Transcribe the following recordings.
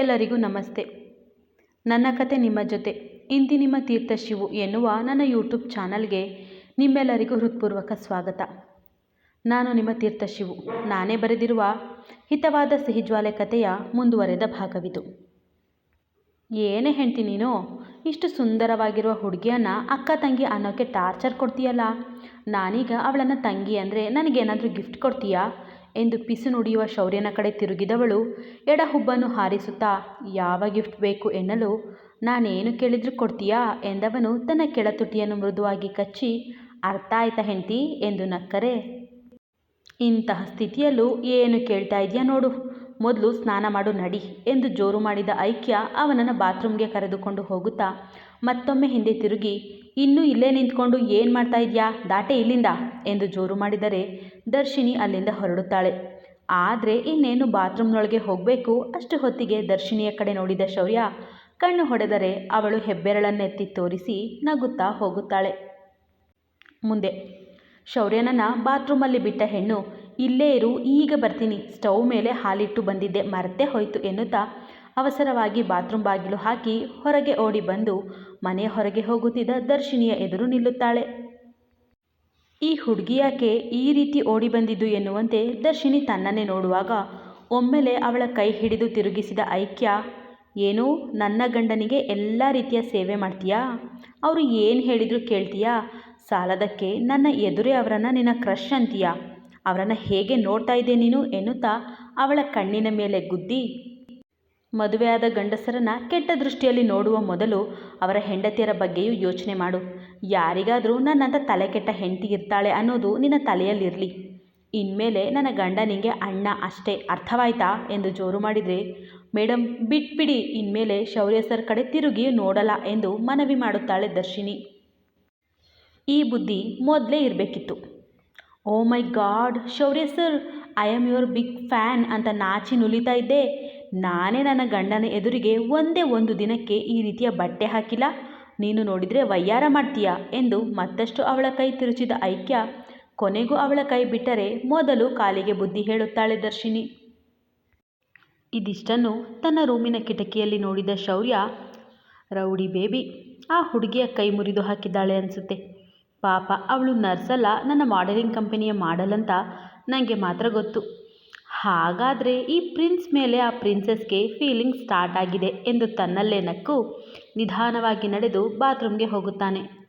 ಎಲ್ಲರಿಗೂ ನಮಸ್ತೆ. ನನ್ನ ಕತೆ ನಿಮ್ಮ ಜೊತೆ. ಇಂದಿ ನಿಮ್ಮ ತೀರ್ಥ ಶಿವು ಎನ್ನುವ ನನ್ನ ಯೂಟ್ಯೂಬ್ ಚಾನಲ್ಗೆ ನಿಮ್ಮೆಲ್ಲರಿಗೂ ಹೃತ್ಪೂರ್ವಕ ಸ್ವಾಗತ. ನಾನು ನಿಮ್ಮ ತೀರ್ಥ ಶಿವು. ನಾನೇ ಬರೆದಿರುವ ಹಿತವಾದ ಸಿಹಿಜ್ವಾಲೆ ಕಥೆಯ ಮುಂದುವರೆದ ಭಾಗವಿದು. ಏನೇ ಹೆಂಡ್ತಿ ನೀನು, ಇಷ್ಟು ಸುಂದರವಾಗಿರುವ ಹುಡುಗಿಯನ್ನು ಅಕ್ಕ ತಂಗಿ ಅನ್ನೋಕ್ಕೆ ಟಾರ್ಚರ್ ಕೊಡ್ತೀಯಲ್ಲ? ನಾನೀಗ ಅವಳನ್ನು ತಂಗಿ ಅಂದರೆ ನನಗೇನಾದರೂ ಗಿಫ್ಟ್ ಕೊಡ್ತೀಯಾ? ಎಂದು ಪಿಸು ನುಡಿಯುವ ಶೌರ್ಯನ ಕಡೆ ತಿರುಗಿದವಳು ಎಡಹುಬ್ಬನ್ನು ಹಾರಿಸುತ್ತಾ, ಯಾವ ಗಿಫ್ಟ್ ಬೇಕು ಎನ್ನಲು? ನಾನೇನು ಕೇಳಿದರೂ ಕೊಡ್ತೀಯಾ? ಎಂದವನು ತನ್ನ ಕೆಳತುಟಿಯನ್ನು ಮೃದುವಾಗಿ ಕಚ್ಚಿ ಅರ್ಥ ಆಯ್ತಾ ಹೆಂಡ್ತಿ ಎಂದು ನಕ್ಕರೆ. ಇಂತಹ ಸ್ಥಿತಿಯಲ್ಲೂ ಏನು ಕೇಳ್ತಾ ಇದೆಯಾ ನೋಡು, ಮೊದಲು ಸ್ನಾನ ಮಾಡು ನಡಿ ಎಂದು ಜೋರು ಮಾಡಿದ ಐಕ್ಯ ಅವನನ್ನು ಬಾತ್ರೂಮ್ಗೆ ಕರೆದುಕೊಂಡು ಹೋಗುತ್ತಾ ಮತ್ತೊಮ್ಮೆ ಹಿಂದೆ ತಿರುಗಿ, ಇನ್ನೂ ಇಲ್ಲೇ ನಿಂತ್ಕೊಂಡು ಏನು ಮಾಡ್ತಾ ಇದೆಯಾ? ದಾಟೆ ಇಲ್ಲಿಂದ, ಎಂದು ಜೋರು ಮಾಡಿದರೆ ದರ್ಶಿನಿ ಅಲ್ಲಿಂದ ಹೊರಡುತ್ತಾಳೆ. ಆದರೆ ಇನ್ನೇನು ಬಾತ್ರೂಮ್ನೊಳಗೆ ಹೋಗಬೇಕು? ಅಷ್ಟು ಹೊತ್ತಿಗೆ ದರ್ಶಿನಿಯ ಕಡೆ ನೋಡಿದ ಶೌರ್ಯ ಕಣ್ಣು ಹೊಡೆದರೆ ಅವಳು ಹೆಬ್ಬೆರಳನ್ನೆತ್ತಿ ತೋರಿಸಿ ನಗುತ್ತಾ ಹೋಗುತ್ತಾಳೆ. ಮುಂದೆ ಶೌರ್ಯನನ್ನ ಬಾತ್ರೂಮಲ್ಲಿ ಬಿಟ್ಟ ಹೆಣ್ಣು, ಇಲ್ಲೇ ಇರು, ಈಗ ಬರ್ತೀನಿ. ಸ್ಟವ್ ಮೇಲೆ ಹಾಲಿಟ್ಟು ಬಂದಿದ್ದೆ, ಮರೆತೇ ಹೋಯಿತು ಎನ್ನುತ್ತಾ ಅವಸರವಾಗಿ ಬಾತ್ರೂಮ್ ಬಾಗಿಲು ಹಾಕಿ ಹೊರಗೆ ಓಡಿ ಬಂದು ಮನೆಯ ಹೊರಗೆ ಹೋಗುತ್ತಿದ್ದ ದರ್ಶಿನಿಯ ಎದುರು ನಿಲ್ಲುತ್ತಾಳೆ. ಈ ಹುಡುಗಿ ಯಾಕೆ ಈ ರೀತಿ ಓಡಿ ಬಂದಿದ್ದು ಎನ್ನುವಂತೆ ದರ್ಶಿನಿ ತನ್ನನ್ನೇ ನೋಡುವಾಗ ಒಮ್ಮೆಲೆ ಅವಳ ಕೈ ಹಿಡಿದು ತಿರುಗಿಸಿದ ಐಕ್ಯ, ಏನು, ನನ್ನ ಗಂಡನಿಗೆ ಎಲ್ಲ ರೀತಿಯ ಸೇವೆ ಮಾಡ್ತೀಯಾ? ಅವರು ಏನು ಹೇಳಿದರೂ ಕೇಳ್ತೀಯಾ? ಸಾಲದಕ್ಕೆ ನನ್ನ ಎದುರೇ ಅವರನ್ನು ನಿನ್ನ ಕ್ರಶ್ ಅಂತೀಯಾ? ಅವರನ್ನು ಹೇಗೆ ನೋಡ್ತಾ ಇದ್ದೆ ನೀನು? ಎನ್ನುತ್ತಾ ಅವಳ ಕಣ್ಣಿನ ಮೇಲೆ ಗುದ್ದಿ ಮದುವೆಯಾದ ಗಂಡಸರನ್ನು ಕೆಟ್ಟ ದೃಷ್ಟಿಯಲ್ಲಿ ನೋಡುವ ಮೊದಲು ಅವರ ಹೆಂಡತಿಯರ ಬಗ್ಗೆಯೂ ಯೋಚನೆ ಮಾಡು. ಯಾರಿಗಾದರೂ ನನ್ನಂಥ ತಲೆ ಕೆಟ್ಟ ಹೆಂಡತಿ ಇರ್ತಾಳೆ ಅನ್ನೋದು ನಿನ್ನ ತಲೆಯಲ್ಲಿರಲಿ. ಇನ್ಮೇಲೆ ನನ್ನ ಗಂಡ ನಿಂಗೆ ಅಣ್ಣ ಅಷ್ಟೇ, ಅರ್ಥವಾಯ್ತಾ? ಎಂದು ಜೋರು ಮಾಡಿದರೆ ಮೇಡಮ್ ಬಿಟ್ಬಿಡಿ ಇನ್ಮೇಲೆ ಶೌರ್ಯ ಸರ್ ಕಡೆ ತಿರುಗಿ ನೋಡಲ್ಲ ಎಂದು ಮನವಿ ಮಾಡುತ್ತಾಳೆ ದರ್ಶಿನಿ. ಈ ಬುದ್ಧಿ ಮೊದಲೇ ಇರಬೇಕಿತ್ತು. ಓ my God, Shaurya sir, I am your big fan ಅಂತ ನಾಚಿ ನುಲಿತಾ ಇದ್ದೆ. ನಾನೇ ನನ್ನ ಗಂಡನ ಎದುರಿಗೆ ಒಂದೇ ಒಂದು ದಿನಕ್ಕೆ ಈ ರೀತಿಯ ಬಟ್ಟೆ ಹಾಕಿಲ್ಲ. ನೀನು ನೋಡಿದರೆ ವಯ್ಯಾರ ಮಾಡ್ತೀಯ? ಎಂದು ಮತ್ತಷ್ಟು ಅವಳ ಕೈ ತಿರುಚಿದ ಐಕ್ಯ ಕೊನೆಗೂ ಅವಳ ಕೈ ಬಿಟ್ಟರೆ ಮೊದಲು ಕಾಲಿಗೆ ಬುದ್ಧಿ ಹೇಳುತ್ತಾಳೆ ದರ್ಶಿನಿ ಇದಿಷ್ಟನ್ನು ತನ್ನ ರೂಮಿನ ಕಿಟಕಿಯಲ್ಲಿ ನೋಡಿದ ಶೌರ್ಯ, ರೌಡಿ ಬೇಬಿ, ಆ ಹುಡುಗಿಯ ಕೈ ಮುರಿದು ಹಾಕಿದ್ದಾಳೆ ಅನಿಸುತ್ತೆ. ಪಾಪ, ಅವಳು ನರ್ಸಲ್ಲ, ನನ್ನ ಮಾಡೆಲಿಂಗ್ ಕಂಪನಿಯ ಮಾಡಲ್ ಅಂತ ನನಗೆ ಮಾತ್ರ ಗೊತ್ತು. ಹಾಗಾದರೆ ಈ ಪ್ರಿನ್ಸ್ ಮೇಲೆ ಆ ಪ್ರಿನ್ಸೆಸ್ಗೆ ಫೀಲಿಂಗ್ ಸ್ಟಾರ್ಟ್ ಆಗಿದೆ ಎಂದು ತನ್ನಲ್ಲೇ ನಕ್ಕು ನಿಧಾನವಾಗಿ ನಡೆದು ಬಾತ್ರೂಮ್ಗೆ ಹೋಗುತ್ತಾನೆ.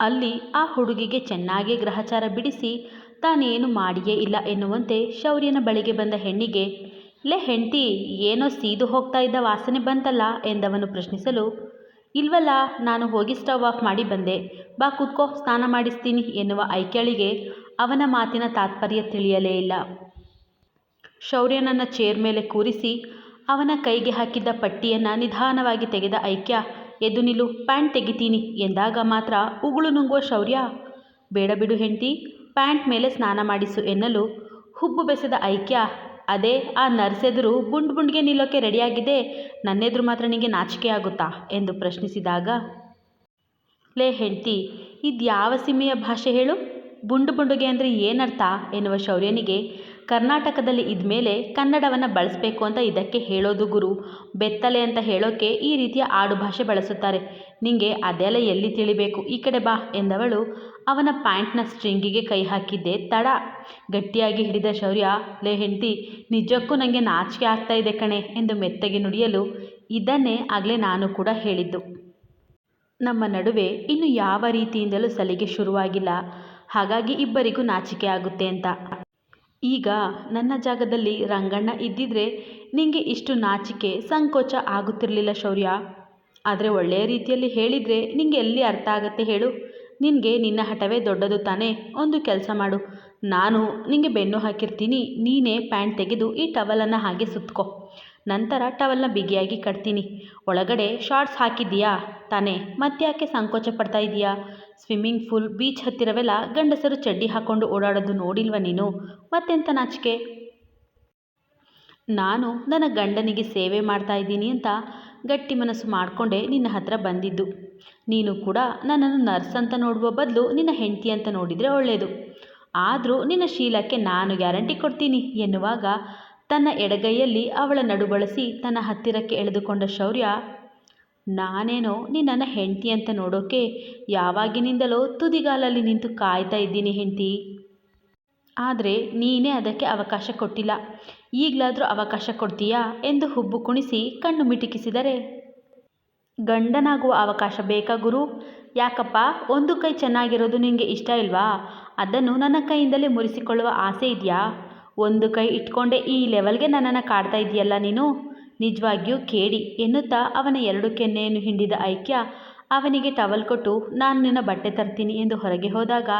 ಅಲ್ಲಿ ಆ ಹುಡುಗಿಗೆ ಚೆನ್ನಾಗಿ ಗ್ರಹಚಾರ ಬಿಡಿಸಿ, ತಾನೇನು ಮಾಡಿಯೇ ಇಲ್ಲ ಎನ್ನುವಂತೆ ಶೌರ್ಯನ ಬಳಿಗೆ ಬಂದ ಹೆಣ್ಣಿಗೆ, ಲೇ ಹೆಂಡತಿ, ಏನೋ ಸೀದು ಹೋಗ್ತಾ ಇದ್ದ ವಾಸನೆ ಬಂತಲ್ಲ ಎಂದವನು ಪ್ರಶ್ನಿಸಲು, ಇಲ್ವಲ್ಲ, ನಾನು ಹೋಗಿ ಸ್ಟವ್ ಆಫ್ ಮಾಡಿ ಬಂದೆ. ಬಾ ಕೂತ್ಕೋ, ಸ್ನಾನ ಮಾಡಿಸ್ತೀನಿ ಎನ್ನುವ ಐಕ್ಯಳಿಗೆ ಅವನ ಮಾತಿನ ತಾತ್ಪರ್ಯ ತಿಳಿಯಲೇ ಇಲ್ಲ. ಶೌರ್ಯನನ್ನು ಚೇರ್ ಮೇಲೆ ಕೂರಿಸಿ ಅವನ ಕೈಗೆ ಹಾಕಿದ್ದ ಪಟ್ಟಿಯನ್ನು ನಿಧಾನವಾಗಿ ತೆಗೆದ ಐಕ್ಯ, ಎದ್ದು ನಿಲ್ಲು, ಪ್ಯಾಂಟ್ ತೆಗಿತೀನಿ ಎಂದಾಗ ಮಾತ್ರ ಉಗುಳು ನುಂಗುವ ಶೌರ್ಯ. ಬೇಡ ಬಿಡು ಹೆಂಡ್ತಿ, ಪ್ಯಾಂಟ್ ಮೇಲೆ ಸ್ನಾನ ಮಾಡಿಸು ಎನ್ನಲು ಹುಬ್ಬು ಬೆಸೆದ ಐಕ್ಯ, ಅದೇ, ಆ ನರ್ಸೆದುರು ಬುಂಡ್ ಬುಂಡ್ಗೆ ನಿಲ್ಲೋಕೆ ರೆಡಿಯಾಗಿದೆ, ನನ್ನೆದುರು ಮಾತ್ರ ನಿನಗೆ ನಾಚಿಕೆ ಆಗುತ್ತಾ? ಎಂದು ಪ್ರಶ್ನಿಸಿದಾಗ, ಲೇ ಹೆಂಡ್ತಿ ಇದು ಯಾವ ಸೀಮೆಯ ಭಾಷೆ ಹೇಳು? ಬುಂಡು ಬುಂಡುಗೆ ಅಂದರೆ ಏನರ್ಥ? ಎನ್ನುವ ಶೌರ್ಯನಿಗೆ ಕರ್ನಾಟಕದಲ್ಲಿ ಇದ್ಮೇಲೆ ಕನ್ನಡವನ್ನು ಬಳಸಬೇಕು ಅಂತ ಇದಕ್ಕೆ ಹೇಳೋದು ಗುರು. ಬೆತ್ತಲೆ ಅಂತ ಹೇಳೋಕ್ಕೆ ಈ ರೀತಿಯ ಆಡುಭಾಷೆ ಬಳಸುತ್ತಾರೆ. ನಿಂಗೆ ಅದೆಲ್ಲ ಎಲ್ಲಿ ತಿಳಿಬೇಕು? ಈ ಕಡೆ ಬಾ ಎಂದವಳು ಅವನ ಪ್ಯಾಂಟ್ನ ಸ್ಟ್ರಿಂಗಿಗೆ ಕೈ ಹಾಕಿದ್ದೆ ತಡ. ಗಟ್ಟಿಯಾಗಿ ಹಿಡಿದ ಶೌರ್ಯ, ಲೇ ಹೆಂಡತಿ, ನಿಜಕ್ಕೂ ನನಗೆ ನಾಚಿಕೆ ಆಗ್ತಾ ಇದೆ ಕಣೆ ಎಂದು ಮೆತ್ತಗೆ ನುಡಿಯಲು ಇದನ್ನೇ ಆಗಲೇ ನಾನು ಕೂಡ ಹೇಳಿದ್ದು. ನಮ್ಮ ನಡುವೆ ಇನ್ನು ಯಾವ ರೀತಿಯಿಂದಲೂ ಸಲಿಗೆ ಶುರುವಾಗಿಲ್ಲ. ಹಾಗಾಗಿ ಇಬ್ಬರಿಗೂ ನಾಚಿಕೆ ಆಗುತ್ತೆ ಅಂತ. ಈಗ ನನ್ನ ಜಾಗದಲ್ಲಿ ರಂಗಣ್ಣ ಇದ್ದಿದ್ರೆ ನಿಂಗೆ ಇಷ್ಟು ನಾಚಿಕೆ, ಸಂಕೋಚ ಆಗುತ್ತಿರಲಿಲ್ಲ ಶೌರ್ಯ. ಆದರೆ ಒಳ್ಳೆಯ ರೀತಿಯಲ್ಲಿ ಹೇಳಿದರೆ ನಿಂಗೆ ಎಲ್ಲಿ ಅರ್ಥ ಆಗುತ್ತೆ ಹೇಳು. ನಿನಗೆ ನಿನ್ನ ಹಠವೇ ದೊಡ್ಡದು ತಾನೇ. ಒಂದು ಕೆಲಸ ಮಾಡು. ನಾನು ನಿನಗೆ ಬೆನ್ನು ಹಾಕಿರ್ತೀನಿ. ನೀನೇ ಪ್ಯಾಂಟ್ ತೆಗೆದು ಈ ಟವಲನ್ನು ಹಾಗೆ ಸುತ್ಕೋ. ನಂತರ ಟವಲ್ನ ಬಿಗಿಯಾಗಿ ಕಟ್ತೀನಿ. ಒಳಗಡೆ ಶಾರ್ಟ್ಸ್ ಹಾಕಿದ್ದೀಯಾ? ತಾನೇ. ಮತ್ತ್ಯಾಕೆ ಸಂಕೋಚ ಪಡ್ತಾ ಇದೀಯಾ? ಸ್ವಿಮ್ಮಿಂಗ್ ಪೂಲ್ ಬೀಚ್ ಹತ್ತಿರವೆಲ್ಲ ಗಂಡಸರು ಚಡ್ಡಿ ಹಾಕ್ಕೊಂಡು ಓಡಾಡೋದು ನೋಡಿಲ್ವ ನೀನು? ಮತ್ತೆಂತ ನಾಚಿಕೆ? ನಾನು ನನ್ನ ಗಂಡನಿಗೆ ಸೇವೆ ಮಾಡ್ತಾ ಇದ್ದೀನಿ ಅಂತ ಗಟ್ಟಿ ಮನಸ್ಸು ಮಾಡಿಕೊಂಡೇ ನಿನ್ನ ಹತ್ರ ಬಂದಿದ್ದು. ನೀನು ಕೂಡ ನನ್ನನ್ನು ನರ್ಸ್ ಅಂತ ನೋಡುವ ಬದಲು ನಿನ್ನ ಹೆಂಡತಿ ಅಂತ ನೋಡಿದರೆ ಒಳ್ಳೆಯದು ಆದರೂ ನಿನ್ನ ಶೀಲಕ್ಕೆ ನಾನು ಗ್ಯಾರಂಟಿ ಕೊಡ್ತೀನಿ ಎನ್ನುವಾಗ ತನ್ನ ಎಡಗೈಯಲ್ಲಿ ಅವಳ ನಡು ಬಳಸಿ ತನ್ನ ಹತ್ತಿರಕ್ಕೆ ಎಳೆದುಕೊಂಡ ಶೌರ್ಯ, ನಾನೇನೋ ನಿನ್ನನ್ನು ಹೆಂಡತಿ ಅಂತ ನೋಡೋಕೆ ಯಾವಾಗಿನಿಂದಲೋ ತುದಿಗಾಲಲ್ಲಿ ನಿಂತು ಕಾಯ್ತಾ ಇದ್ದೀನಿ ಹೆಂಡತಿ. ಆದರೆ ನೀನೇ ಅದಕ್ಕೆ ಅವಕಾಶ ಕೊಟ್ಟಿಲ್ಲ. ಈಗಲಾದರೂ ಅವಕಾಶ ಕೊಡ್ತೀಯಾ ಎಂದು ಹುಬ್ಬು ಕುಣಿಸಿ ಕಣ್ಣು ಮಿಟುಕಿಸಿದರೆ. ಗಂಡನಾಗುವ ಅವಕಾಶ ಬೇಕಾ ಗುರು? ಯಾಕಪ್ಪ? ಒಂದು ಕೈ ಚೆನ್ನಾಗಿರೋದು ನಿನಗೆ ಇಷ್ಟ ಇಲ್ವಾ? ಅದನ್ನು ನನ್ನ ಕೈಯಿಂದಲೇ ಮುರಿಸಿಕೊಳ್ಳುವ ಆಸೆ ಇದೆಯಾ? ಒಂದು ಕೈ ಇಟ್ಕೊಂಡೆ, ಈ ಲೆವೆಲ್ಗೆ ನನ್ನನ್ನು ಕಾಡ್ತಾ ಇದೆಯಲ್ಲ ನೀನು? ನಿಜವಾಗಿಯೂ ಕೇಡಿ ಎನ್ನುತ್ತಾ ಅವನ ಎರಡು ಕೆನ್ನೆಯನ್ನು ಹಿಂಡಿದ ಐಕ್ಯ, ಅವನಿಗೆ ಟವಲ್ ಕೊಟ್ಟು ನಾನು ನಿನ್ನ ಬಟ್ಟೆ ತರ್ತೀನಿ ಎಂದು ಹೊರಗೆ ಹೋದಾಗ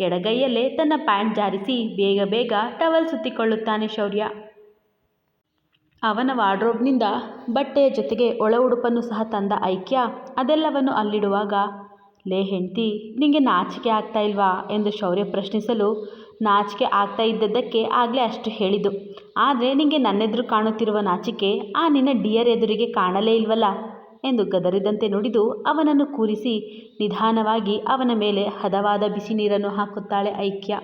ಎಡಗೈಯಲ್ಲೇ ತನ್ನ ಪ್ಯಾಂಟ್ ಜಾರಿಸಿ ಬೇಗ ಬೇಗ ಟವಲ್ ಸುತ್ತಿಕೊಳ್ಳುತ್ತಾನೆ ಶೌರ್ಯ. ಅವನ ವಾರ್ಡ್ರೋಬ್ನಿಂದ ಬಟ್ಟೆಯ ಜೊತೆಗೆ ಒಳ ಉಡುಪನ್ನು ಸಹ ತಂದ ಐಕ್ಯ, ಅದೆಲ್ಲವನ್ನು ಅಲ್ಲಿಡುವಾಗ, ಲೇ ಹೆಂಡ್ತಿ, ನಿಂಗೆ ನಾಚಿಕೆ ಆಗ್ತಾ ಇಲ್ವಾ? ಎಂದು ಶೌರ್ಯ ಪ್ರಶ್ನಿಸಲು ನಾಚಿಕೆ ಆಗ್ತಾ ಇದ್ದದ್ದಕ್ಕೆ ಆಗಲೇ ಅಷ್ಟು ಹೇಳಿದ್ದು. ಆದರೆ ನಿನಗೆ ನನ್ನೆದುರು ಕಾಣುತ್ತಿರುವ ನಾಚಿಕೆ ಆ ನಿನ್ನ ಡಿಯರ್ ಎದುರಿಗೆ ಕಾಣಲೇ ಇಲ್ವಲ್ಲ? ಎಂದು ಗದರಿದಂತೆ ನುಡಿದು ಅವನನ್ನು ಕೂರಿಸಿ ನಿಧಾನವಾಗಿ ಅವನ ಮೇಲೆ ಹದವಾದ ಬಿಸಿ ನೀರನ್ನು ಹಾಕುತ್ತಾಳೆ ಐಕ್ಯ.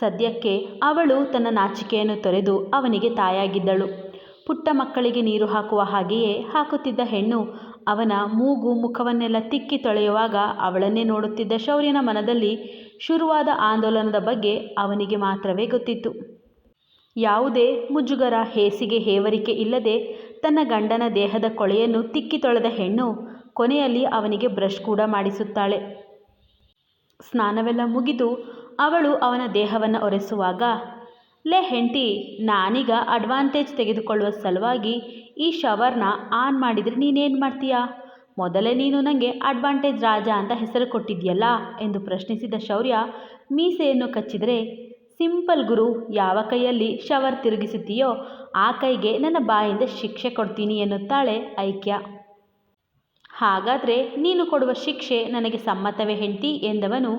ಸದ್ಯಕ್ಕೆ ಅವಳು ತನ್ನ ನಾಚಿಕೆಯನ್ನು ತೊರೆದು ಅವನಿಗೆ ತಾಯಾಗಿದ್ದಳು. ಪುಟ್ಟ ಮಕ್ಕಳಿಗೆ ನೀರು ಹಾಕುವ ಹಾಗೆಯೇ ಹಾಕುತ್ತಿದ್ದ ಹೆಣ್ಣು ಅವನ ಮೂಗು ಮುಖವನ್ನೆಲ್ಲ ತಿಕ್ಕಿ ತೊಳೆಯುವಾಗ ಅವಳನ್ನೇ ನೋಡುತ್ತಿದ್ದ ಶೌರ್ಯನ ಮನದಲ್ಲಿ ಶುರುವಾದ ಆಂದೋಲನದ ಬಗ್ಗೆ ಅವನಿಗೆ ಮಾತ್ರವೇ ಗೊತ್ತಿತ್ತು. ಯಾವುದೇ ಮುಜುಗರ ಹೇಸಿಗೆ ಹೇವರಿಕೆ ಇಲ್ಲದೆ ತನ್ನ ಗಂಡನ ದೇಹದ ಕೊಳೆಯನ್ನು ತಿಕ್ಕಿ ತೊಳೆದ ಹೆಣ್ಣು ಕೊನೆಯಲ್ಲಿ ಅವನಿಗೆ ಬ್ರಷ್ ಕೂಡ ಮಾಡಿಸುತ್ತಾಳೆ. ಸ್ನಾನವೆಲ್ಲ ಮುಗಿದು ಅವಳು ಅವನ ದೇಹವನ್ನು ಒರೆಸುವಾಗ, ಲೇ ಹೆಂಟಿ ನಾನೀಗ ಅಡ್ವಾಂಟೇಜ್ ತೆಗೆದುಕೊಳ್ಳುವ ಸಲುವಾಗಿ ಈ ಶವರ್ನ ಆನ್ ಮಾಡಿದರೆ ನೀನೇನು ಮಾಡ್ತೀಯಾ? ಮೊದಲೇ ನೀನು ನನಗೆ ಅಡ್ವಾಂಟೇಜ್ ರಾಜ ಅಂತ ಹೆಸರು ಕೊಟ್ಟಿದ್ಯಲ್ಲ ಎಂದು ಪ್ರಶ್ನಿಸಿದ ಶೌರ್ಯ ಮೀಸೆಯನ್ನು ಕಚ್ಚಿದರೆ, ಸಿಂಪಲ್ ಗುರು, ಯಾವ ಕೈಯಲ್ಲಿ ಶವರ್ ತಿರುಗಿಸುತ್ತೀಯೋ ಆ ಕೈಗೆ ನನ್ನ ಬಾಯಿಂದ ಶಿಕ್ಷೆ ಕೊಡ್ತೀನಿ ಎನ್ನುತ್ತಾಳೆ ಐಕ್ಯ. ಹಾಗಾದರೆ ನೀನು ಕೊಡುವ ಶಿಕ್ಷೆ ನನಗೆ ಸಮ್ಮತವೇ ಹೆಂಡ್ತಿ ಎಂದವನು,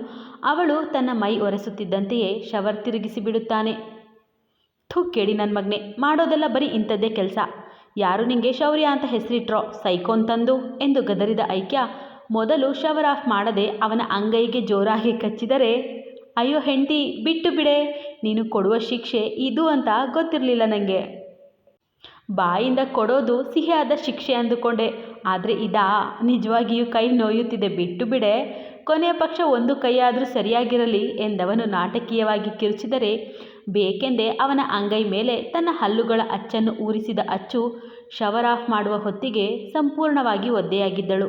ಅವಳು ತನ್ನ ಮೈ ಒರೆಸುತ್ತಿದ್ದಂತೆಯೇ ಶವರ್ ತಿರುಗಿಸಿ ಬಿಡುತ್ತಾನೆ. ಥು ಕೇಳಿ ನನ್ನ ಮಗನೆ, ಮಾಡೋದೆಲ್ಲ ಬರೀ ಇಂಥದ್ದೇ ಕೆಲಸ. ಯಾರು ನಿಂಗೆ ಶೌರ್ಯ ಅಂತ ಹೆಸರಿಟ್ರೋ? ಸೈಕೋನ್ ತಂದು ಎಂದು ಗದರಿದ ಐಕ್ಯ ಮೊದಲು ಶವರ್ ಆಫ್ ಮಾಡದೆ ಅವನ ಅಂಗೈಗೆ ಜೋರಾಗಿ ಕಚ್ಚಿದರೆ, ಅಯ್ಯೋ ಹೆಂಡತಿ, ಬಿಟ್ಟು ಬಿಡೆ, ನೀನು ಕೊಡುವ ಶಿಕ್ಷೆ ಇದು ಅಂತ ಗೊತ್ತಿರಲಿಲ್ಲ ನನಗೆ ಬಾಯಿಂದ ಕೊಡೋದು ಸಿಹಿಯಾದ ಶಿಕ್ಷೆ ಅಂದುಕೊಂಡೆ. ಆದರೆ ಇದಾ ನಿಜವಾಗಿಯೂ ಕೈ ನೋಯುತ್ತಿದೆ. ಬಿಟ್ಟು ಬಿಡೆ, ಕೊನೆಯ ಪಕ್ಷ ಒಂದು ಕೈಯಾದರೂ ಸರಿಯಾಗಿರಲಿ ಎಂದವನು ನಾಟಕೀಯವಾಗಿ ಕಿರುಚಿದರೆ ಬೇಕೆಂದೇ ಅವನ ಅಂಗೈ ಮೇಲೆ ತನ್ನ ಹಲ್ಲುಗಳ ಅಚ್ಚನ್ನು ಊರಿಸಿದ ಅಚ್ಚು ಶವರ್ ಆಫ್ ಮಾಡುವ ಹೊತ್ತಿಗೆ ಸಂಪೂರ್ಣವಾಗಿ ಒದ್ದೆಯಾಗಿದ್ದಳು.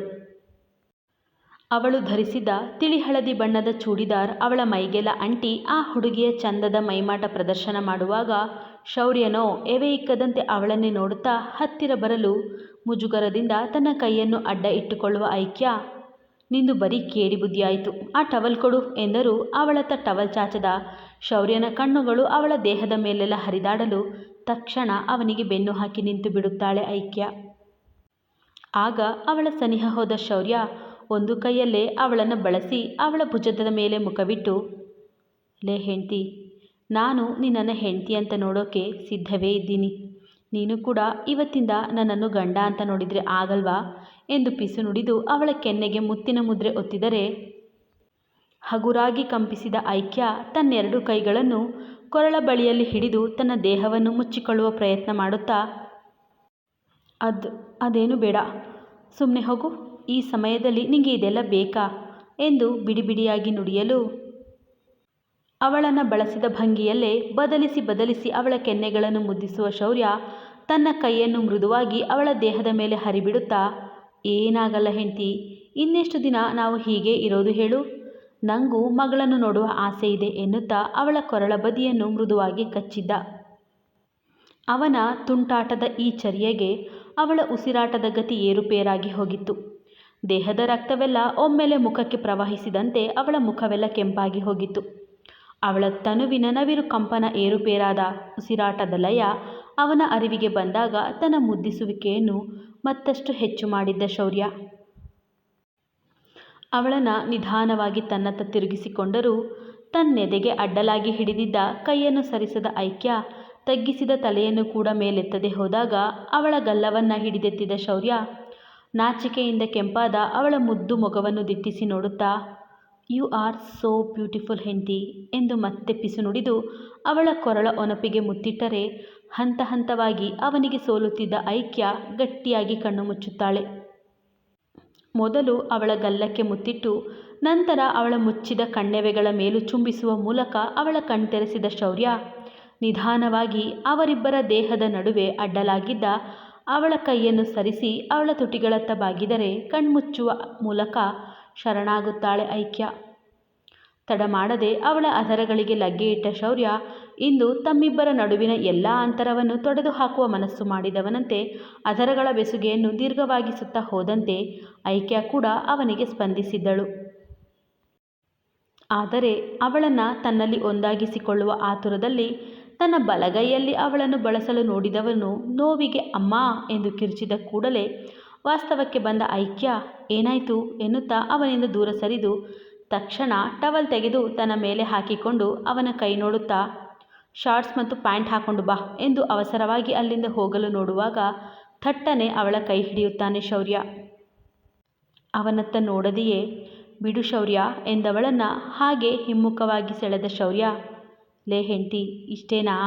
ಅವಳು ಧರಿಸಿದ ತಿಳಿ ಹಳದಿ ಬಣ್ಣದ ಚೂಡಿದಾರ್ ಅವಳ ಮೈಗೆಲ್ಲ ಅಂಟಿ ಆ ಹುಡುಗಿಯ ಚಂದದ ಮೈಮಾಟ ಪ್ರದರ್ಶನ ಮಾಡುವಾಗ ಶೌರ್ಯನೋ ಎವೆ ಇಕ್ಕದಂತೆ ಅವಳನ್ನೇ ನೋಡುತ್ತಾ ಹತ್ತಿರ ಬರಲು ಮುಜುಗರದಿಂದ ತನ್ನ ಕೈಯನ್ನು ಅಡ್ಡ ಇಟ್ಟುಕೊಳ್ಳುವ ಐಕ್ಯ ನಿಂದು ಬರೀ ಕೇಡಿ ಬುದ್ಧಿಯಾಯಿತು ಆ ಟವಲ್ ಕೊಡು ಎಂದರು. ಅವಳತ್ತ ಟವಲ್ ಚಾಚದ ಶೌರ್ಯನ ಕಣ್ಣುಗಳು ಅವಳ ದೇಹದ ಮೇಲೆಲ್ಲ ಹರಿದಾಡಲು ತಕ್ಷಣ ಅವನಿಗೆ ಬೆನ್ನು ಹಾಕಿ ನಿಂತು ಬಿಡುತ್ತಾಳೆ ಐಕ್ಯ. ಆಗ ಅವಳ ಸನಿಹ ಹೋದ ಶೌರ್ಯ ಒಂದು ಕೈಯಲ್ಲೇ ಅವಳನ್ನು ಬಳಸಿ ಅವಳ ಭುಜದ ಮೇಲೆ ಮುಖವಿಟ್ಟು, ಲೇ ಹೆಂಡ್ತಿ, ನಾನು ನಿನ್ನನ್ನು ಹೆಂಡ್ತಿ ಅಂತ ನೋಡೋಕೆ ಸಿದ್ಧವೇ ಇದ್ದೀನಿ. ನೀನು ಕೂಡ ಇವತ್ತಿಂದ ನನ್ನನ್ನು ಗಂಡ ಅಂತ ನೋಡಿದರೆ ಆಗಲ್ವಾ? ಎಂದು ಪಿಸು ನುಡಿದು ಅವಳ ಕೆನ್ನೆಗೆ ಮುತ್ತಿನ ಮುದ್ರೆ ಒತ್ತಿದರೆ, ಹಗುರಾಗಿ ಕಂಪಿಸಿದ ಐಕ್ಯ ತನ್ನೆರಡು ಕೈಗಳನ್ನು ಕೊರಳ ಬಳಿಯಲ್ಲಿ ಹಿಡಿದು ತನ್ನ ದೇಹವನ್ನು ಮುಚ್ಚಿಕೊಳ್ಳುವ ಪ್ರಯತ್ನ ಮಾಡುತ್ತಾ, ಅದು, ಅದೇನು ಬೇಡ ಸುಮ್ಮನೆ ಹೋಗು, ಈ ಸಮಯದಲ್ಲಿ ನಿಂಗೆ ಇದೆಲ್ಲ ಬೇಕಾ? ಎಂದು ಬಿಡಿಬಿಡಿಯಾಗಿ ನುಡಿಯಲು ಅವಳನ್ನು ಬಳಸಿದ ಭಂಗಿಯಲ್ಲೇ ಬದಲಿಸಿ ಬದಲಿಸಿ ಅವಳ ಕೆನ್ನೆಗಳನ್ನು ಮುದ್ದಿಸುವ ಶೌರ್ಯ ತನ್ನ ಕೈಯನ್ನು ಮೃದುವಾಗಿ ಅವಳ ದೇಹದ ಮೇಲೆ ಹರಿಬಿಡುತ್ತಾ, ಏನಾಗಲ್ಲ ಹೆಂಡ್ತಿ, ಇನ್ನೆಷ್ಟು ದಿನ ನಾವು ಹೀಗೆ ಇರೋದು ಹೇಳು? ನಂಗೂ ಮಗಳನ್ನು ನೋಡುವ ಆಸೆ ಇದೆ ಎನ್ನುತ್ತಾ ಅವಳ ಕೊರಳ ಬದಿಯನ್ನು ಮೃದುವಾಗಿ ಕಚ್ಚಿದ್ದ. ಅವನ ತುಂಟಾಟದ ಈ ಚರ್ಯೆಗೆ ಅವಳ ಉಸಿರಾಟದ ಗತಿ ಏರುಪೇರಾಗಿ ಹೋಗಿತ್ತು. ದೇಹದ ರಕ್ತವೆಲ್ಲ ಒಮ್ಮೆಲೆ ಮುಖಕ್ಕೆ ಪ್ರವಹಿಸಿದಂತೆ ಅವಳ ಮುಖವೆಲ್ಲ ಕೆಂಪಾಗಿ ಹೋಗಿತ್ತು. ಅವಳ ತನುವಿನ ನವಿರು ಕಂಪನ ಏರುಪೇರಾದ ಉಸಿರಾಟದ ಲಯ ಅವನ ಅರಿವಿಗೆ ಬಂದಾಗ ತನ್ನ ಮುದ್ದಿಸುವಿಕೆಯನ್ನು ಮತ್ತಷ್ಟು ಹೆಚ್ಚು ಮಾಡಿದ್ದ ಶೌರ್ಯ. ಅವಳನ್ನು ನಿಧಾನವಾಗಿ ತನ್ನತ್ತ ತಿರುಗಿಸಿಕೊಂಡರೂ ತನ್ನೆದೆಗೆ ಅಡ್ಡಲಾಗಿ ಹಿಡಿದಿದ್ದ ಕೈಯನ್ನು ಸರಿಸದ ಐಕ್ಯ ತಗ್ಗಿಸಿದ ತಲೆಯನ್ನು ಕೂಡ ಮೇಲೆತ್ತದೆ ಹೋದಾಗ ಅವಳ ಗಲ್ಲವನ್ನು ಹಿಡಿದೆತ್ತಿದ ಶೌರ್ಯ ನಾಚಿಕೆಯಿಂದ ಕೆಂಪಾದ ಅವಳ ಮುದ್ದು ಮೊಗವನ್ನು ದಿಟ್ಟಿಸಿ ನೋಡುತ್ತಾ ಯು ಆರ್ ಸೋ ಬ್ಯೂಟಿಫುಲ್ ಹೆಂಡತಿ ಎಂದು ಮತ್ತೆ ಪಿಸು ನುಡಿದು ಅವಳ ಕೊರಳ ಒನಪಿಗೆ ಮುತ್ತಿಟ್ಟರೆ ಹಂತ ಹಂತವಾಗಿ ಅವನಿಗೆ ಸೋಲುತ್ತಿದ್ದ ಐಕ್ಯ ಗಟ್ಟಿಯಾಗಿ ಕಣ್ಣು ಮುಚ್ಚುತ್ತಾಳೆ. ಮೊದಲು ಅವಳ ಗಲ್ಲಕ್ಕೆ ಮುತ್ತಿಟ್ಟು ನಂತರ ಅವಳ ಮುಚ್ಚಿದ ಕಣ್ಣೆವೆಗಳ ಮೇಲೂ ಚುಂಬಿಸುವ ಮೂಲಕ ಅವಳ ಕಣ್ತೆರೆಸಿದ ಶೌರ್ಯ. ನಿಧಾನವಾಗಿ ಅವರಿಬ್ಬರ ದೇಹದ ನಡುವೆ ಅಡ್ಡಲಾಗಿದ್ದ ಅವಳ ಕೈಯನ್ನು ಸರಿಸಿ ಅವಳ ತುಟಿಗಳತ್ತ ಬಾಗಿದರೆ ಕಣ್ಮುಚ್ಚುವ ಮೂಲಕ ಶರಣಾಗುತ್ತಾಳೆ ಐಕ್ಯ. ತಡಮಾಡದೆ ಅವಳ ಅಧರಗಳಿಗೆ ಲಗ್ಗೆಯಿಟ್ಟ ಶೌರ್ಯ ಇಂದು ತಮ್ಮಿಬ್ಬರ ನಡುವಿನ ಎಲ್ಲ ಅಂತರವನ್ನು ತೊಡೆದು ಹಾಕುವ ಮನಸ್ಸು ಮಾಡಿದವನಂತೆ ಅಧರಗಳ ಬೆಸುಗೆಯನ್ನು ದೀರ್ಘವಾಗಿಸುತ್ತಾ ಹೋದಂತೆ ಐಕ್ಯ ಕೂಡ ಅವನಿಗೆ ಸ್ಪಂದಿಸಿದ್ದಳು. ಆದರೆ ಅವಳನ್ನು ತನ್ನಲ್ಲಿ ಒಂದಾಗಿಸಿಕೊಳ್ಳುವ ಆತುರದಲ್ಲಿ ತನ್ನ ಬಲಗೈಯಲ್ಲಿ ಅವಳನ್ನು ಬಳಸಲು ನೋಡಿದವನು ನೋವಿಗೆ ಅಮ್ಮ ಎಂದು ಕಿರುಚಿದ ಕೂಡಲೇ ವಾಸ್ತವಕ್ಕೆ ಬಂದ ಐಕ್ಯ ಏನಾಯಿತು ಎನ್ನುತ್ತಾ ಅವನಿಂದ ದೂರ ಸರಿದು, ತಕ್ಷಣ ಟವಲ್ ತೆಗೆದು ತನ್ನ ಮೇಲೆ ಹಾಕಿಕೊಂಡು ಅವನ ಕೈ ನೋಡುತ್ತಾ, ಶಾರ್ಟ್ಸ್ ಮತ್ತು ಪ್ಯಾಂಟ್ ಹಾಕೊಂಡು ಬಾ ಎಂದು ಅವಸರವಾಗಿ ಅಲ್ಲಿಂದ ಹೋಗಲು ನೋಡುವಾಗ ಥಟ್ಟನೆ ಅವಳ ಕೈ ಹಿಡಿಯುತ್ತಾನೆ ಶೌರ್ಯ. ಅವನತ್ತ ನೋಡದೆಯೇ, ಬಿಡು ಶೌರ್ಯ ಎಂದವಳನ್ನು ಹಾಗೆ ಹಿಮ್ಮುಖವಾಗಿ ಸೆಳೆದ ಶೌರ್ಯ, ಲೇ ಹೆಂಡ್ತಿ, ಇಷ್ಟೇನಾ?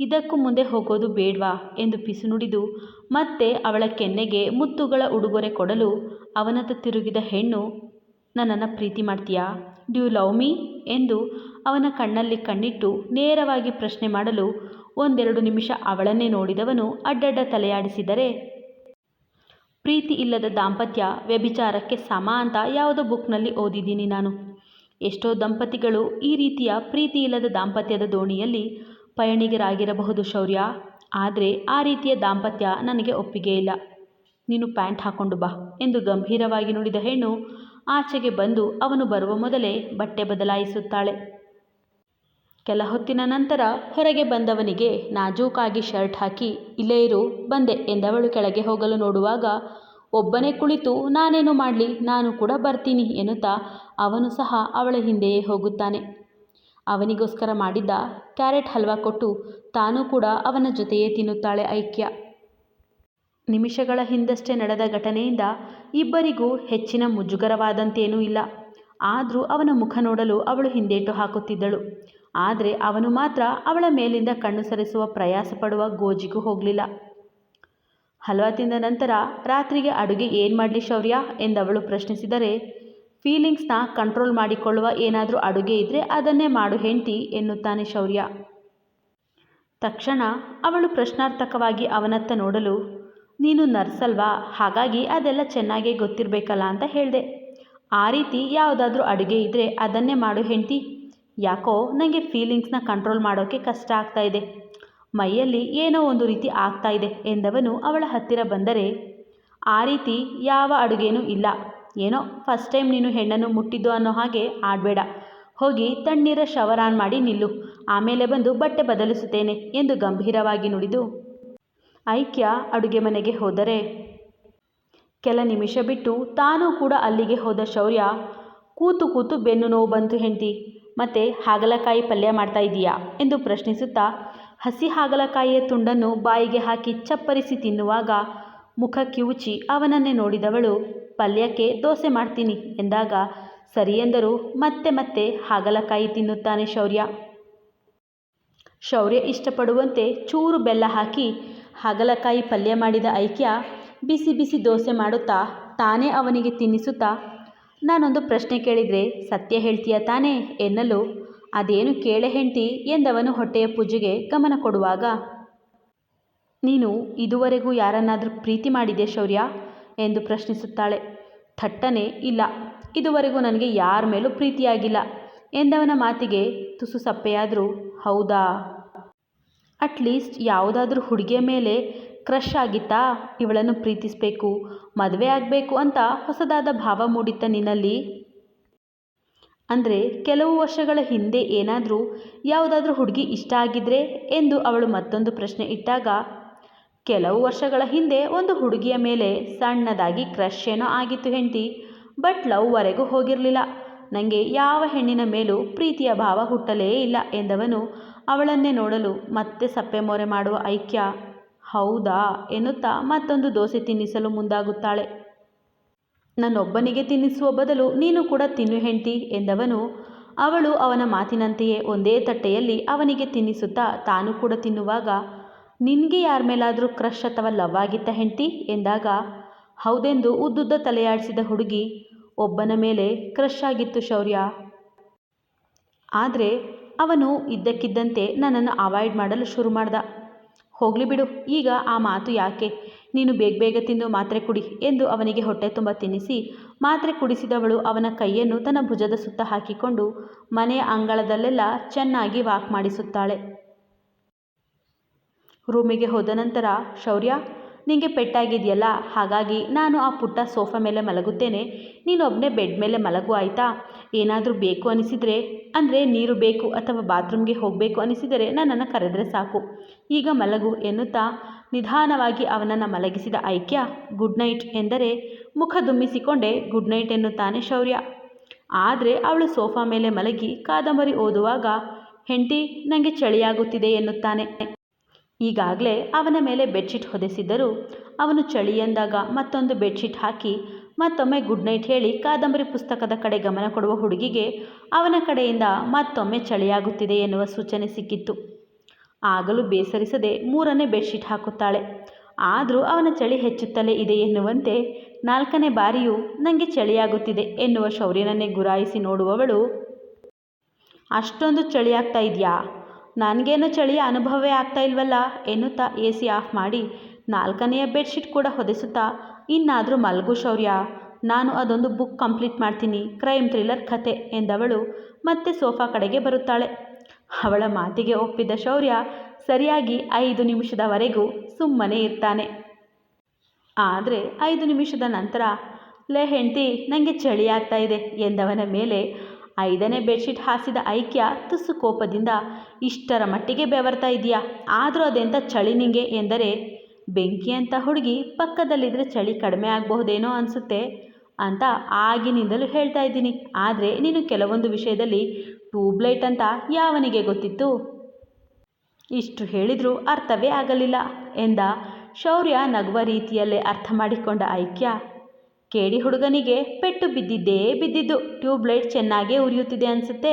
ಇದಕ್ಕೂ ಮುಂದೆ ಹೋಗೋದು ಬೇಡ್ವಾ? ಎಂದು ಪಿಸು ನುಡಿದು ಮತ್ತೆ ಅವಳ ಕೆನ್ನೆಗೆ ಮುತ್ತುಗಳ ಉಡುಗೊರೆ ಕೊಡಲು ಅವನತ್ತ ತಿರುಗಿದ ಹೆಣ್ಣು, ನನ್ನನ್ನು ಪ್ರೀತಿ ಮಾಡ್ತೀಯಾ? ಡ್ಯೂ ಲವ್ ಮೀ ಎಂದು ಅವನ ಕಣ್ಣಲ್ಲಿ ಕಣ್ಣಿಟ್ಟು ನೇರವಾಗಿ ಪ್ರಶ್ನೆ ಮಾಡಲು ಒಂದೆರಡು ನಿಮಿಷ ಅವಳನ್ನೇ ನೋಡಿದವನು ಅಡ್ಡಡ್ಡ ತಲೆಯಾಡಿಸಿದರೆ, ಪ್ರೀತಿ ಇಲ್ಲದ ದಾಂಪತ್ಯ ವ್ಯಭಿಚಾರಕ್ಕೆ ಸಮ ಅಂತ ಯಾವುದೋ ಬುಕ್ನಲ್ಲಿ ಓದಿದ್ದೀನಿ ನಾನು. ಎಷ್ಟೋ ದಂಪತಿಗಳು ಈ ರೀತಿಯ ಪ್ರೀತಿ ಇಲ್ಲದ ದಾಂಪತ್ಯದ ದೋಣಿಯಲ್ಲಿ ಪಯಣಿಗರಾಗಿರಬಹುದು ಶೌರ್ಯ. ಆದರೆ ಆ ರೀತಿಯ ದಾಂಪತ್ಯ ನನಗೆ ಒಪ್ಪಿಗೆ ಇಲ್ಲ. ನೀನು ಪ್ಯಾಂಟ್ ಹಾಕ್ಕೊಂಡು ಬಾ ಎಂದು ಗಂಭೀರವಾಗಿ ನುಡಿದ ಹೆಣ್ಣು ಆಚೆಗೆ ಬಂದು ಅವನು ಬರುವ ಮೊದಲೇ ಬಟ್ಟೆ ಬದಲಾಯಿಸುತ್ತಾಳೆ. ಕೆಲ ಹೊತ್ತಿನ ನಂತರ ಹೊರಗೆ ಬಂದವನಿಗೆ ನಾಜೂಕಾಗಿ ಶರ್ಟ್ ಹಾಕಿ, ಇಲ್ಲೇ ಇರು, ಬಂದೆ ಎಂದವಳು ಕೆಳಗೆ ಹೋಗಲು ನೋಡುವಾಗ ಒಬ್ಬನೇ ಕುಳಿತು, ನಾನೇನು ಮಾಡಲಿ, ನಾನು ಕೂಡ ಬರ್ತೀನಿ ಎನ್ನುತ್ತಾ ಅವನು ಸಹ ಅವಳ ಹಿಂದೆಯೇ ಹೋಗುತ್ತಾನೆ. ಅವನಿಗೋಸ್ಕರ ಮಾಡಿದ್ದ ಕ್ಯಾರೆಟ್ ಹಲ್ವಾ ಕೊಟ್ಟು ತಾನೂ ಕೂಡ ಅವನ ಜೊತೆಯೇ ತಿನ್ನುತ್ತಾಳೆ ಐಕ್ಯ. ನಿಮಿಷಗಳ ಹಿಂದಷ್ಟೇ ನಡೆದ ಘಟನೆಯಿಂದ ಇಬ್ಬರಿಗೂ ಹೆಚ್ಚಿನ ಮುಜುಗರವಾದಂತೇನೂ ಇಲ್ಲ. ಆದರೂ ಅವನ ಮುಖ ನೋಡಲು ಅವಳು ಹಿಂದೇಟು ಹಾಕುತ್ತಿದ್ದಳು. ಆದರೆ ಅವನು ಮಾತ್ರ ಅವಳ ಮೇಲಿಂದ ಕಣ್ಣು ಸರಿಸುವ ಪ್ರಯಾಸ ಪಡುವ ಗೋಜಿಗೂ ಹೋಗಲಿಲ್ಲ. ಹಲ್ವಾ ತಿಂದ ನಂತರ ರಾತ್ರಿಗೆ ಅಡುಗೆ ಏನು ಮಾಡಲಿ ಶೌರ್ಯ ಎಂದವಳು ಪ್ರಶ್ನಿಸಿದರೆ ಫೀಲಿಂಗ್ಸ್ನ ಕಂಟ್ರೋಲ್ ಮಾಡಿಕೊಳ್ಳುವ ಏನಾದರೂ ಅಡುಗೆ ಇದ್ದರೆ ಅದನ್ನೇ ಮಾಡು ಹೆಂಡತಿ ಎನ್ನುತ್ತಾನೆ ಶೌರ್ಯ. ತಕ್ಷಣ ಅವಳು ಪ್ರಶ್ನಾರ್ಥಕವಾಗಿ ಅವನತ್ತ ನೋಡಲು, ನೀನು ನರ್ಸಲ್ವಾ ಹಾಗಾಗಿ ಅದೆಲ್ಲ ಚೆನ್ನಾಗೇ ಗೊತ್ತಿರಬೇಕಲ್ಲ ಅಂತ ಹೇಳಿದೆ. ಆ ರೀತಿ ಯಾವುದಾದ್ರೂ ಅಡುಗೆ ಇದ್ದರೆ ಅದನ್ನೇ ಮಾಡು ಹೆಂಡತಿ. ಯಾಕೋ ನನಗೆ ಫೀಲಿಂಗ್ಸ್ನ ಕಂಟ್ರೋಲ್ ಮಾಡೋಕ್ಕೆ ಕಷ್ಟ ಆಗ್ತಾ ಇದೆ. ಮೈಯಲ್ಲಿ ಏನೋ ಒಂದು ರೀತಿ ಆಗ್ತಾ ಇದೆ ಎಂದವನು ಅವಳ ಹತ್ತಿರ ಬಂದರೆ, ಆ ರೀತಿ ಯಾವ ಅಡುಗೆನೂ ಇಲ್ಲ. ಏನೋ ಫಸ್ಟ್ ಟೈಮ್ ನೀನು ಹೆಣ್ಣನ್ನು ಮುಟ್ಟಿದ್ದು ಅನ್ನೋ ಹಾಗೆ ಆಡಬೇಡ. ಹೋಗಿ ತಣ್ಣೀರ ಶವರ್ ಆನ್ ಮಾಡಿ ನಿಲ್ಲು. ಆಮೇಲೆ ಬಂದು ಬಟ್ಟೆ ಬದಲಿಸುತ್ತೇನೆ ಎಂದು ಗಂಭೀರವಾಗಿ ನುಡಿದು ಐಕ್ಯ ಅಡುಗೆ ಮನೆಗೆ ಹೋದರೆ. ಕೆಲ ನಿಮಿಷ ಬಿಟ್ಟು ತಾನೂ ಕೂಡ ಅಲ್ಲಿಗೆ ಹೋದ ಶೌರ್ಯ, ಕೂತು ಕೂತು ಬೆನ್ನು ನೋವು ಬಂತು ಹೆಂಡತಿ. ಮತ್ತೆ ಹಾಗಲಕಾಯಿ ಪಲ್ಯ ಮಾಡ್ತಾ ಇದೀಯಾ ಎಂದು ಪ್ರಶ್ನಿಸುತ್ತಾ ಹಸಿ ಹಾಗಲಕಾಯಿಯ ತುಂಡನ್ನು ಬಾಯಿಗೆ ಹಾಕಿ ಚಪ್ಪರಿಸಿ ತಿನ್ನುವಾಗ ಮುಖ ಕಿವುಚಿ ಅವನನ್ನೇ ನೋಡಿದವಳು ಪಲ್ಯಕ್ಕೆ ದೋಸೆ ಮಾಡ್ತೀನಿ ಎಂದಾಗ, ಸರಿ ಎಂದರು. ಮತ್ತೆ ಮತ್ತೆ ಹಾಗಲಕಾಯಿ ತಿನ್ನುತ್ತಾನೆ ಶೌರ್ಯ. ಶೌರ್ಯ ಇಷ್ಟಪಡುವಂತೆ ಚೂರು ಬೆಲ್ಲ ಹಾಕಿ ಹಾಗಲಕಾಯಿ ಪಲ್ಯ ಮಾಡಿದ ಐಕ್ಯ ಬಿಸಿ ಬಿಸಿ ದೋಸೆ ಮಾಡುತ್ತಾ ತಾನೇ ಅವನಿಗೆ ತಿನ್ನಿಸುತ್ತಾ, ನಾನೊಂದು ಪ್ರಶ್ನೆ ಕೇಳಿದರೆ ಸತ್ಯ ಹೇಳ್ತೀಯ ತಾನೇ ಎನ್ನಲು. ಅದೇನು ಕೇಳೆ ಹೆಂಡ್ತಿ ಎಂದವನು ಹೊಟ್ಟೆಯ ಪೂಜೆಗೆ ಗಮನ ಕೊಡುವಾಗ, ನೀನು ಇದುವರೆಗೂ ಯಾರನ್ನಾದರೂ ಪ್ರೀತಿ ಮಾಡಿದೆ ಶೌರ್ಯ? ಎಂದು ಪ್ರಶ್ನಿಸುತ್ತಾಳೆ. ಥಟ್ಟನೆ, ಇಲ್ಲ. ಇದುವರೆಗೂ ನನಗೆ ಯಾರ ಮೇಲೂ ಪ್ರೀತಿಯಾಗಿಲ್ಲ ಎಂದವನ ಮಾತಿಗೆ ತುಸು ಸಪ್ಪೆಯಾದರೂ, ಹೌದಾ? ಅಟ್ಲೀಸ್ಟ್ ಯಾವುದಾದ್ರೂ ಹುಡುಗಿಯ ಮೇಲೆ ಕ್ರಷ್ ಆಗಿತ್ತಾ? ಇವಳನ್ನು ಪ್ರೀತಿಸಬೇಕು, ಮದುವೆ ಆಗಬೇಕು ಅಂತ ಹೊಸದಾದ ಭಾವ ಮೂಡಿತ್ತ ನಿನ್ನಲ್ಲಿ? ಅಂದರೆ ಕೆಲವು ವರ್ಷಗಳ ಹಿಂದೆ ಏನಾದರೂ ಯಾವುದಾದ್ರೂ ಹುಡುಗಿ ಇಷ್ಟ ಆಗಿದ್ರೆ ಎಂದು ಅವಳು ಮತ್ತೊಂದು ಪ್ರಶ್ನೆ ಇಟ್ಟಾಗ ಕೆಲವು ವರ್ಷಗಳ ಹಿಂದೆ ಒಂದು ಹುಡುಗಿಯ ಮೇಲೆ ಸಣ್ಣದಾಗಿ ಕ್ರಶ್ ಏನೋ ಆಗಿತ್ತು ಹೆಂಡತಿ. ಬಟ್ ಲವ್ವರೆಗೂ ಹೋಗಿರಲಿಲ್ಲ. ನನಗೆ ಯಾವ ಹೆಣ್ಣಿನ ಮೇಲೂ ಪ್ರೀತಿಯ ಭಾವ ಹುಟ್ಟಲೇ ಇಲ್ಲ ಎಂದವನು ಅವಳನ್ನೇ ನೋಡಲು ಮತ್ತೆ ಸಪ್ಪೆ ಮೊರೆ ಮಾಡುವ ಐಕ್ಯ. ಹೌದಾ ಎನ್ನುತ್ತಾ ಮತ್ತೊಂದು ದೋಸೆ ತಿನ್ನಿಸಲು ಮುಂದಾಗುತ್ತಾಳೆ. ನನ್ನೊಬ್ಬನಿಗೆ ತಿನ್ನಿಸುವ ಬದಲು ನೀನು ಕೂಡ ತಿನ್ನು ಹೆಂಡ್ತಿ ಎಂದವನು ಅವಳು ಅವನ ಮಾತಿನಂತೆಯೇ ಒಂದೇ ತಟ್ಟೆಯಲ್ಲಿ ಅವನಿಗೆ ತಿನ್ನಿಸುತ್ತಾ ತಾನು ಕೂಡ ತಿನ್ನುವಾಗ ನಿನಗೆ ಯಾರ ಮೇಲಾದರೂ ಕ್ರಶ್ ಅಥವಾ ಲವ್ ಆಗಿತ್ತ ಹೆಂಡತಿ? ಎಂದಾಗ, ಹೌದೆಂದು ಉದ್ದುದ್ದ ತಲೆಯಾಡಿಸಿದ ಹುಡುಗಿ, ಒಬ್ಬನ ಮೇಲೆ ಕ್ರಶ್ ಆಗಿತ್ತು ಶೌರ್ಯ. ಆದರೆ, ಅವನು ಇದ್ದಕ್ಕಿದ್ದಂತೆ ನನ್ನನ್ನು ಅವಾಯ್ಡ್ ಮಾಡಲು ಶುರು ಮಾಡ್ದ. ಹೋಗಲಿ ಬಿಡು, ಈಗ ಆ ಮಾತು ಯಾಕೆ? ನೀನು ಬೇಗ ಬೇಗ ತಿಂದು ಮಾತ್ರೆ ಕುಡಿ ಎಂದು ಅವನಿಗೆ ಹೊಟ್ಟೆ ತುಂಬ ತಿನ್ನಿಸಿ, ಮಾತ್ರೆ ಕುಡಿಸಿದವಳು ಅವನ ಕೈಯನ್ನು ತನ್ನ ಭುಜದ ಸುತ್ತ ಹಾಕಿಕೊಂಡು ಮನೆಯ ಅಂಗಳದಲ್ಲೆಲ್ಲ ಚೆನ್ನಾಗಿ ವಾಕ್ ಮಾಡಿಸುತ್ತಾಳೆ. ರೂಮಿಗೆ ಹೋದ ನಂತರ, ಶೌರ್ಯ, ನಿಂಗೆ ಪೆಟ್ಟಾಗಿದೆಯಲ್ಲ, ಹಾಗಾಗಿ ನಾನು ಆ ಪುಟ್ಟ ಸೋಫಾ ಮೇಲೆ ಮಲಗುತ್ತೇನೆ. ನೀನೊಬ್ಬನೇ ಬೆಡ್ ಮೇಲೆ ಮಲಗು, ಆಯಿತಾ? ಏನಾದರೂ ಬೇಕು ಅನಿಸಿದರೆ, ಅಂದರೆ ನೀರು ಬೇಕು ಅಥವಾ ಬಾತ್ರೂಮ್ಗೆ ಹೋಗಬೇಕು ಅನಿಸಿದರೆ ನನ್ನನ್ನು ಕರೆದರೆ ಸಾಕು. ಈಗ ಮಲಗು, ಎನ್ನುತ್ತಾ ನಿಧಾನವಾಗಿ ಅವನನ್ನು ಮಲಗಿಸಿದ ಐಕ್ಯ, ಗುಡ್ ನೈಟ್, ಎಂದರೆ ಮುಖ ದುಮ್ಮಿಸಿಕೊಂಡೇ, ಗುಡ್ ನೈಟ್, ಎನ್ನುತ್ತಾನೆ ಶೌರ್ಯ. ಆದರೆ ಅವಳು ಸೋಫಾ ಮೇಲೆ ಮಲಗಿ ಕಾದಂಬರಿ ಓದುವಾಗ, ಹೆಂಡತಿ ನನಗೆ ಚಳಿಯಾಗುತ್ತಿದೆ, ಎನ್ನುತ್ತಾನೆ. ಈಗಾಗಲೇ ಅವನ ಮೇಲೆ ಬೆಡ್ಶೀಟ್ ಹೊದೆಸಿದ್ದರೂ ಅವನು ಚಳಿ ಎಂದಾಗ ಮತ್ತೊಂದು ಬೆಡ್ಶೀಟ್ ಹಾಕಿ ಮತ್ತೊಮ್ಮೆ ಗುಡ್ ನೈಟ್ ಹೇಳಿ ಕಾದಂಬರಿ ಪುಸ್ತಕದ ಕಡೆ ಗಮನ ಕೊಡುವ ಹುಡುಗಿಗೆ ಅವನ ಕಡೆಯಿಂದ ಮತ್ತೊಮ್ಮೆ ಚಳಿಯಾಗುತ್ತಿದೆ ಎನ್ನುವ ಸೂಚನೆ ಸಿಕ್ಕಿತ್ತು. ಆಗಲೂ ಬೇಸರಿಸದೆ ಮೂರನೇ ಬೆಡ್ಶೀಟ್ ಹಾಕುತ್ತಾಳೆ. ಆದರೂ ಅವನ ಚಳಿ ಹೆಚ್ಚುತ್ತಲೇ ಇದೆ ಎನ್ನುವಂತೆ ನಾಲ್ಕನೇ ಬಾರಿಯೂ ನನಗೆ ಚಳಿಯಾಗುತ್ತಿದೆ ಎನ್ನುವ ಶೌರ್ಯನನ್ನೇ ಗುರಾಯಿಸಿ ನೋಡುವವಳು, ಅಷ್ಟೊಂದು ಚಳಿಯಾಗ್ತಾ ಇದೆಯಾ? ನನಗೇನು ಚಳಿಯ ಅನುಭವವೇ ಆಗ್ತಾ ಇಲ್ವಲ್ಲ ಎನ್ನುತ್ತಾ ಎ ಸಿ ಆಫ್ ಮಾಡಿ ನಾಲ್ಕನೆಯ ಬೆಡ್ಶೀಟ್ ಕೂಡ ಹೊದೆಸುತ್ತಾ ಇನ್ನಾದರೂ ಮಲಗು ಶೌರ್ಯ. ನಾನು ಅದೊಂದು ಬುಕ್ ಕಂಪ್ಲೀಟ್ ಮಾಡ್ತೀನಿ, ಕ್ರೈಮ್ ಥ್ರಿಲ್ಲರ್ ಕತೆ ಎಂದವಳು ಮತ್ತೆ ಸೋಫಾ ಕಡೆಗೆ ಬರುತ್ತಾಳೆ. ಅವಳ ಮಾತಿಗೆ ಒಪ್ಪಿದ ಶೌರ್ಯ ಸರಿಯಾಗಿ ಐದು ನಿಮಿಷದವರೆಗೂ ಸುಮ್ಮನೆ ಇರ್ತಾನೆ. ಆದರೆ ಐದು ನಿಮಿಷದ ನಂತರ, ಲೇ ಹೆಂಡ್ತಿ ನನಗೆ ಚಳಿ ಆಗ್ತಾ ಇದೆ ಎಂದವನ ಮೇಲೆ ಐದನೇ ಬೆಡ್ಶೀಟ್ ಹಾಸಿದ ಐಕ್ಯ ತುಸು ಕೋಪದಿಂದ, ಇಷ್ಟರ ಮಟ್ಟಿಗೆ ಬೆವರ್ತಾ ಇದೆಯಾ ಆದರೂ ಅದೆಂಥ ಚಳಿ ನಿಂಗೆ ಎಂದರೆ ಬೆಂಕಿ ಅಂತ ಹುಡುಗಿ ಪಕ್ಕದಲ್ಲಿದ್ದರೆ ಚಳಿ ಕಡಿಮೆ ಆಗಬಹುದೇನೋ ಅನಿಸುತ್ತೆ ಅಂತ ಆಗಿನಿಂದಲೂ ಹೇಳ್ತಾ ಇದ್ದೀನಿ. ಆದರೆ ನೀನು ಕೆಲವೊಂದು ವಿಷಯದಲ್ಲಿ ಟ್ಯೂಬ್ಲೈಟ್ ಅಂತ ಯಾವನಿಗೆ ಗೊತ್ತಿತ್ತು? ಇಷ್ಟು ಹೇಳಿದರೂ ಅರ್ಥವೇ ಆಗಲಿಲ್ಲ ಎಂದ ಶೌರ್ಯ ನಗುವ ರೀತಿಯಲ್ಲೇ ಅರ್ಥ ಮಾಡಿಕೊಂಡ ಐಕ್ಯ. ಕೇಡಿ ಹುಡುಗನಿಗೆ ಪೆಟ್ಟು ಬಿದ್ದಿದ್ದೇ ಬಿದ್ದಿದ್ದು. ಟ್ಯೂಬ್ಲೈಟ್ ಚೆನ್ನಾಗೇ ಉರಿಯುತ್ತಿದೆ ಅನಿಸುತ್ತೆ.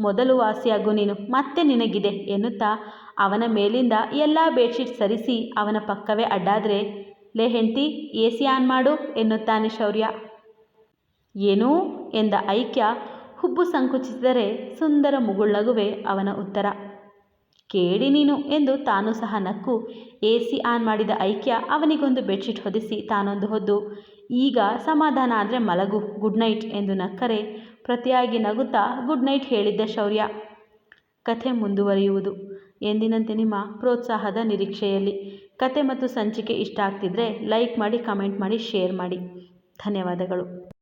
ಮೊದಲು ವಾಸಿಯಾಗು ನೀನು, ಮತ್ತೆ ನಿನಗಿದೆ ಎನ್ನುತ್ತಾ ಅವನ ಮೇಲಿಂದ ಎಲ್ಲ ಬೆಡ್ಶೀಟ್ ಸರಿಸಿ ಅವನ ಪಕ್ಕವೇ ಅಡ್ಡಾದರೆ, ಲೇ ಹೆಂಡ್ತಿ, ಎ ಸಿ ಆನ್ ಮಾಡು, ಎನ್ನುತ್ತಾನೆ ಶೌರ್ಯ. ಏನೂ? ಎಂದ ಐಕ್ಯ ಹುಬ್ಬು ಸಂಕುಚಿಸಿದರೆ ಸುಂದರ ಮುಗುಳ್ನಗುವೆ ಅವನ ಉತ್ತರ. ಕೇಳಿ ನೀನು, ಎಂದು ತಾನು ಸಹ ನಕ್ಕು. ಎ ಸಿ ಆನ್ ಮಾಡಿದ ಐಕ್ಯ ಅವನಿಗೊಂದು ಬೆಡ್ಶೀಟ್ ಹೊದಿಸಿ ತಾನೊಂದು ಹೊದ್ದು ಈಗ ಸಮಾಧಾನ ಆದರೆ ಮಲಗು, ಗುಡ್ ನೈಟ್ ಎಂದು ನಕ್ಕರೆ, ಪ್ರತಿಯಾಗಿ ನಗುತ್ತಾ ಗುಡ್ ನೈಟ್ ಹೇಳಿದ್ದ ಶೌರ್ಯ. ಕಥೆ ಮುಂದುವರಿಯುವುದು. ಎಂದಿನಂತೆ ನಿಮ್ಮ ಪ್ರೋತ್ಸಾಹದ ನಿರೀಕ್ಷೆಯಲ್ಲಿ. ಕತೆ ಮತ್ತು ಸಂಚಿಕೆ ಇಷ್ಟ ಆಗ್ತಿದ್ರೆ ಲೈಕ್ ಮಾಡಿ, ಕಮೆಂಟ್ ಮಾಡಿ, ಶೇರ್ ಮಾಡಿ. ಧನ್ಯವಾದಗಳು.